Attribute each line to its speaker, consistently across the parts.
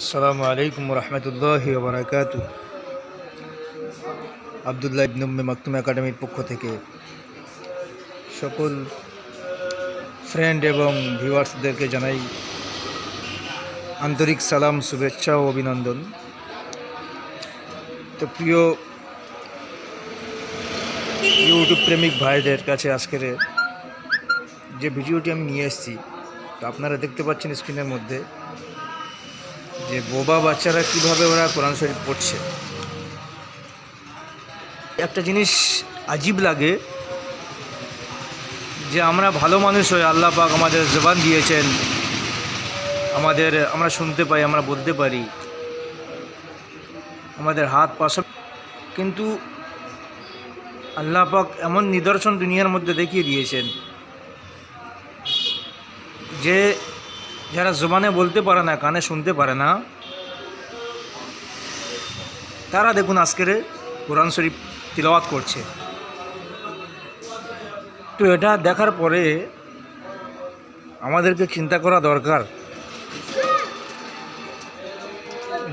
Speaker 1: আসসালামু আলাইকুম রহমতুল্লাহ বারাকাতু আবদুল্লাহ ইবনুম্মে মাকতুম একাডেমির পক্ষ থেকে সকল ফ্রেন্ড এবং ভিউয়ার্সদেরকে জানাই আন্তরিক সালাম, শুভেচ্ছা ও অভিনন্দন। তো প্রিয় ইউটিউব প্রেমিক ভাইদের কাছে আজকের যে ভিডিওটি আমি নিয়ে এসেছি, তো আপনারা দেখতে পাচ্ছেন স্ক্রিনের মধ্যে। যে বোবা বাচ্চারা কীভাবে ওরা কোরআন শরীফ পড়ছে। একটা জিনিস আজীব লাগে যে আমরা ভালো মানুষ হয়ে আল্লাহ পাক আমাদের জবান দিয়েছেন, আমাদের আমরা শুনতে পাই, আমরা বলতে পারি, আমাদের হাত পা সব কিন্তু আল্লাহ পাক এমন নিদর্শন দুনিয়ার মধ্যে দেখিয়ে দিয়েছেন যে যারা জোবানে বলতে পারে না, কানে শুনতে পারে না, তারা দেখুন আজকের কোরআন শরীফ তিলাওয়াত করছে। তো এটা দেখার পরে আমাদেরকে চিন্তা করা দরকার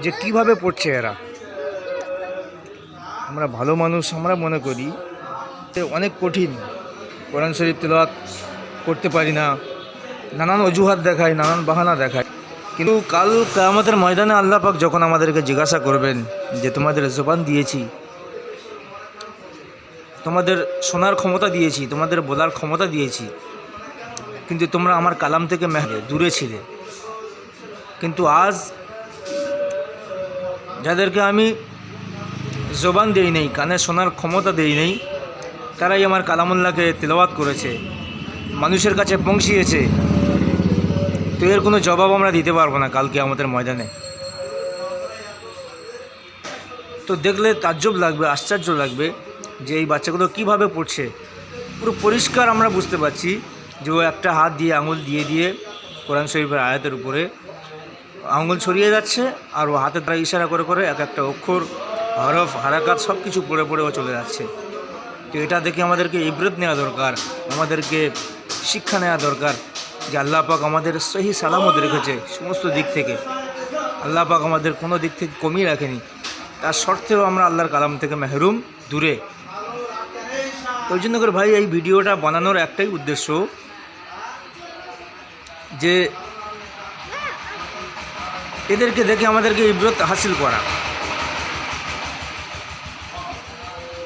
Speaker 1: যে কীভাবে পড়ছে এরা। আমরা ভালো মানুষ, আমরা মনে করি অনেক কঠিন কোরআন শরীফ তিলাওয়াত করতে পারি না। নানান অজুহাত দেখায়, নানান বাহানা দেখায়। কিন্তু কাল আমাদের ময়দানে আল্লাহ পাক যখন আমাদেরকে জিজ্ঞাসা করবেন যে, তোমাদের জোবান দিয়েছি, তোমাদের শোনার ক্ষমতা দিয়েছি, তোমাদের বলার ক্ষমতা দিয়েছি, কিন্তু তোমরা আমার কালাম থেকে দূরে ছিলে। কিন্তু আজ যাদেরকে আমি জোবান দেই নেই, কানে শোনার ক্ষমতা দেই নেই, তারাই আমার কালামুল্লাহকে তেলাওয়াত করেছে, মানুষের কাছে পৌঁছিয়েছে। তো এর কোনো জবাব আমরা দিতে পারব না কালকে আমাদের ময়দানে। তো দেখলে তাজ্জব লাগবে, আশ্চর্য লাগবে যে এই বাচ্চাগুলো কীভাবে পড়ছে। পুরো পরিষ্কার আমরা বুঝতে পারছি যে ও একটা হাত দিয়ে আঙুল দিয়ে দিয়ে কোরআন শরীফের আয়াতের উপরে আঙুল ছড়িয়ে যাচ্ছে আর ও হাতের দ্বারা ইশারা করে করে এক একটা অক্ষর, হরফ, হারাকাত সব কিছু পড়ে পড়ে ও চলে যাচ্ছে। তো এটা দেখে আমাদেরকে ইবরত নেওয়া দরকার, আমাদেরকে শিক্ষা নেওয়া দরকার। যে আল্লাহ পাক আমাদের সহি সালামত রেখেছে সমস্ত দিক থেকে। আল্লাহ পাক আমাদের কোনো দিক থেকে কমিয়ে রাখেনি। তার সত্ত্বেও আমরা আল্লাহর কালাম থেকে মেহরুম, দূরে। ওই জন্য করে ভাই এই ভিডিওটা বানানোর একটাই উদ্দেশ্য যে এদেরকে দেখে আমাদেরকে ইব্রত হাসিল করা।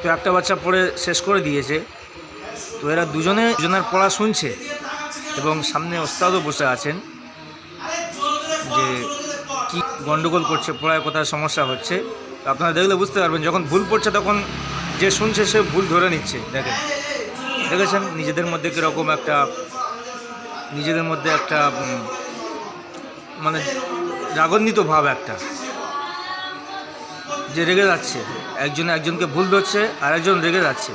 Speaker 1: তো একটা বাচ্চা পড়ে শেষ করে দিয়েছে। তো এরা দুজনে দুজনের পড়া শুনছে। এবং সামনে ওস্তাদও বসে আছেন যে কি গন্ডগোল করছে, পড়ায় কোথায় সমস্যা হচ্ছে আপনারা দেখলে বুঝতে পারবেন, যখন ভুল পড়ছে তখন যে শুনছে সে ভুল ধরে নিচ্ছে, দেখেন। দেখেছেন? নিজেদের মধ্যে কীরকম একটা, নিজেদের মধ্যে একটা মানে রাগান্বিত ভাব একটা, যে রেগে যাচ্ছে। একজন একজনকে ভুল ধরছে আর একজন রেগে যাচ্ছে।